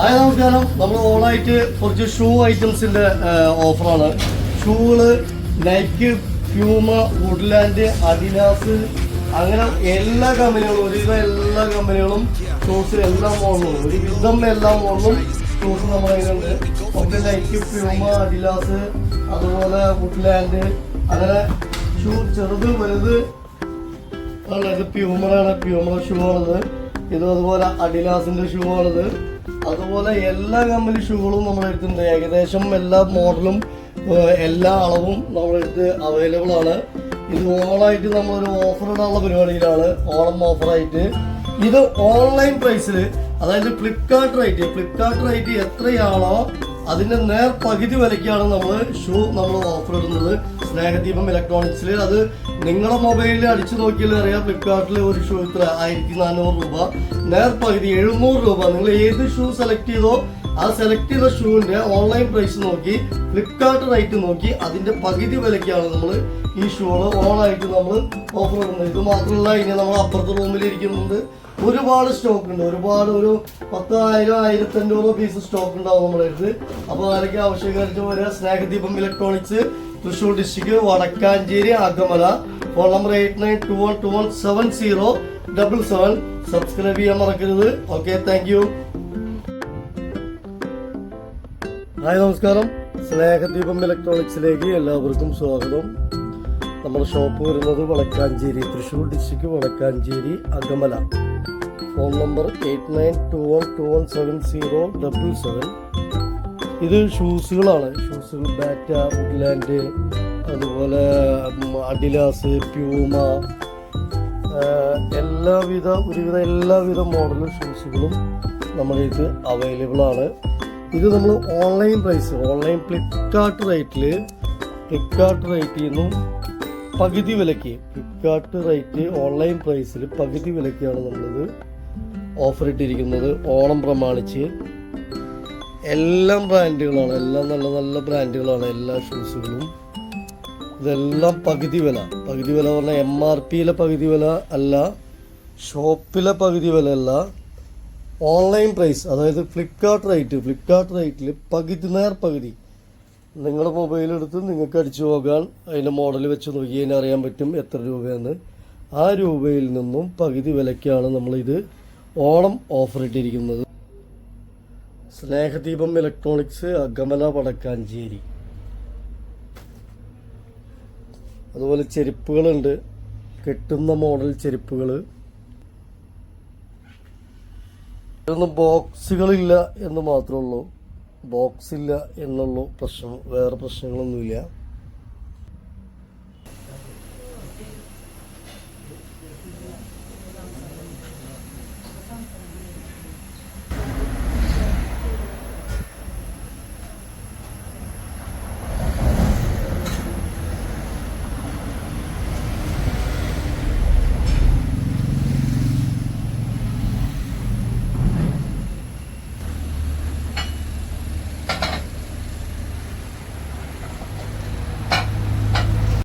Hi നമസ്കാരം. നമ്മൾ ഓണായിട്ട് കുറച്ച് ഷൂ ഐറ്റംസിന്റെ ഓഫറാണ്. ഷൂകൾ നൈക്ക് ഫ്യൂമ വുഡ്ലാൻഡ് അഡിനാസ് അങ്ങനെ എല്ലാ കമ്പനികളും ഒരുവിധം എല്ലാ കമ്പനികളും ഷൂസ് എല്ലാം മോഡലും ഒരു എല്ലാം മോഡലും ഷൂസ് നമ്മുടെ കയ്യിലുണ്ട്. നമുക്ക് നൈക്ക് ഫ്യൂമ അഡിലാസ് അതുപോലെ വുഡ്ലാൻഡ് അങ്ങനെ ഷൂ ചെറുത് വലുത് ആണ് ഇത് പ്യൂമറാണ് പ്യൂമർ ഷൂ ആണത് ഇത് അതുപോലെ അഡിലാസിന്റെ ഷൂ ആണത് അതുപോലെ എല്ലാ കമ്പനി ഷൂകളും നമ്മുടെ അടുത്തുണ്ട് ഏകദേശം എല്ലാ മോഡലും എല്ലാ അളവും നമ്മളെടുത്ത് അവൈലബിൾ ആണ്. ഇത് ഓണായിട്ട് നമ്മളൊരു ഓഫർ ഇടാനുള്ള പരിപാടിയിലാണ്. ഓണം ഓഫറായിട്ട് ഇത് ഓൺലൈൻ പ്രൈസിൽ അതായത് ഫ്ലിപ്കാർട്ട് റേറ്റ് ഫ്ലിപ്കാർട്ട് റേറ്റ് എത്രയാണോ അതിന്റെ നേർ പകുതി വിലയ്ക്കാണ് നമ്മൾ ഷൂ നമ്മൾ ഓഫർ ഇടുന്നത്. സ്നേഹദീപം ഇലക്ട്രോണിക്സിൽ അത് നിങ്ങളുടെ മൊബൈലിൽ അടിച്ചു നോക്കിയാൽ അറിയാം. ഫ്ലിപ്കാർട്ടിൽ ഒരു ഷൂ ഇത്ര ആയിരത്തി നാനൂറ് രൂപ. നേർ പകുതി എഴുന്നൂറ് രൂപ. നിങ്ങൾ ഏത് ഷൂ സെലക്ട് ചെയ്തോ ആ സെലക്ട് ചെയ്ത ഷൂവിന്റെ ഓൺലൈൻ പ്രൈസ് നോക്കി ഫ്ലിപ്കാർട്ട് റേറ്റ് നോക്കി അതിന്റെ പകുതി വിലയ്ക്കാണ് നമ്മൾ ഈ ഷൂകൾ ഓണായിട്ട് നമ്മൾ ഓഫർ ഇടുന്നത്. ഇത് മാത്രമല്ല ഇനി നമ്മൾ അപ്പുറത്തെ റൂമിൽ ഇരിക്കുന്നുണ്ട്. ഒരുപാട് സ്റ്റോക്ക് ഉണ്ട്. ഒരുപാട് ഒരു പത്തായിരം ആയിരത്തി അഞ്ഞൂറ് പീസ് സ്റ്റോക്ക് ഉണ്ടാവും നമ്മുടെ അടുത്ത്. അപ്പോൾ ആരൊക്കെ ആവശ്യക്കാർക്ക് വരിക Snehadeepam electronics Thrissur district Vadakkanchery Akamala phone number eight nine two one two one seven zero double seven. Subscribe ചെയ്യാൻ മറക്കരുത്. ഓക്കെ താങ്ക് യു ഹായ് നമസ്കാരം. സ്നേഹദീപം ഇലക്ട്രോണിക്സിലേക്ക് എല്ലാവർക്കും സ്വാഗതം. നമ്മുടെ ഷോപ്പ് വരുന്നത് Vadakkanchery Thrissur district Vadakkanchery Akamala phone number eight nine two one two one seven zero double seven. ഇത് ഷൂസുകളാണ്. ഷൂസുകൾ batta Woodland അതുപോലെ അഡിലാസ് പ്യൂമ എല്ലാവിധ ഒരുവിധ എല്ലാവിധ മോഡൽ ഷൂസുകളും നമ്മുടെ ഇത് അവൈലബിൾ ആണ് ഇത് നമ്മൾ ഓൺലൈൻ പ്രൈസ് ഓൺലൈൻ ഫ്ലിപ്കാർട്ട് റേറ്റിൽ ഫ്ലിപ്കാർട്ട് റേറ്റിൽ നിന്നും പകുതി വിലയ്ക്ക് ഫ്ലിപ്കാർട്ട് റേറ്റ് ഓൺലൈൻ പ്രൈസിൽ പകുതി വിലയ്ക്കാണ് നമ്മളിത് ഓഫർ ഇട്ടിരിക്കുന്നത് ഓണം പ്രമാണിച്ച് എല്ലാം ബ്രാൻഡുകളാണ് എല്ലാം നല്ല നല്ല ബ്രാൻഡുകളാണ് എല്ലാ ഷൂസുകളും ഇതെല്ലാം പകുതി വില. പകുതി വില പറഞ്ഞാൽ എം ആർ പിയിലെ പകുതി വില അല്ല ഷോപ്പിലെ പകുതി വില അല്ല ഓൺലൈൻ പ്രൈസ് അതായത് ഫ്ലിപ്കാർട്ട് റേറ്റ് ഫ്ലിപ്കാർട്ട് റേറ്റിൽ പകുതി നേർ പകുതി. നിങ്ങളുടെ മൊബൈൽ എടുത്ത് നിങ്ങൾക്ക് അടിച്ചു പോകാൻ അതിന്റെ മോഡൽ വെച്ച് നോക്കി കഴിഞ്ഞാൽ അറിയാൻ പറ്റും എത്ര രൂപയെന്ന് ആ രൂപയിൽ നിന്നും പകുതി വിലയ്ക്കാണ് നമ്മളിത് ഓണം ഓഫർ ഇട്ടിരിക്കുന്നത്. സ്നേഹദീപം ഇലക്ട്രോണിക്സ് അഗമല വടക്കാഞ്ചേരി. അതുപോലെ ചെരുപ്പുകളുണ്ട്. കെട്ടുന്ന മോഡൽ ചെരുപ്പുകൾ ഇതൊന്നും ബോക്സുകളില്ല എന്ന് മാത്രമേ ഉള്ളൂ. ബോക്സില്ല എന്നുള്ളൂ പ്രശ്നം. വേറെ പ്രശ്നങ്ങളൊന്നുമില്ല.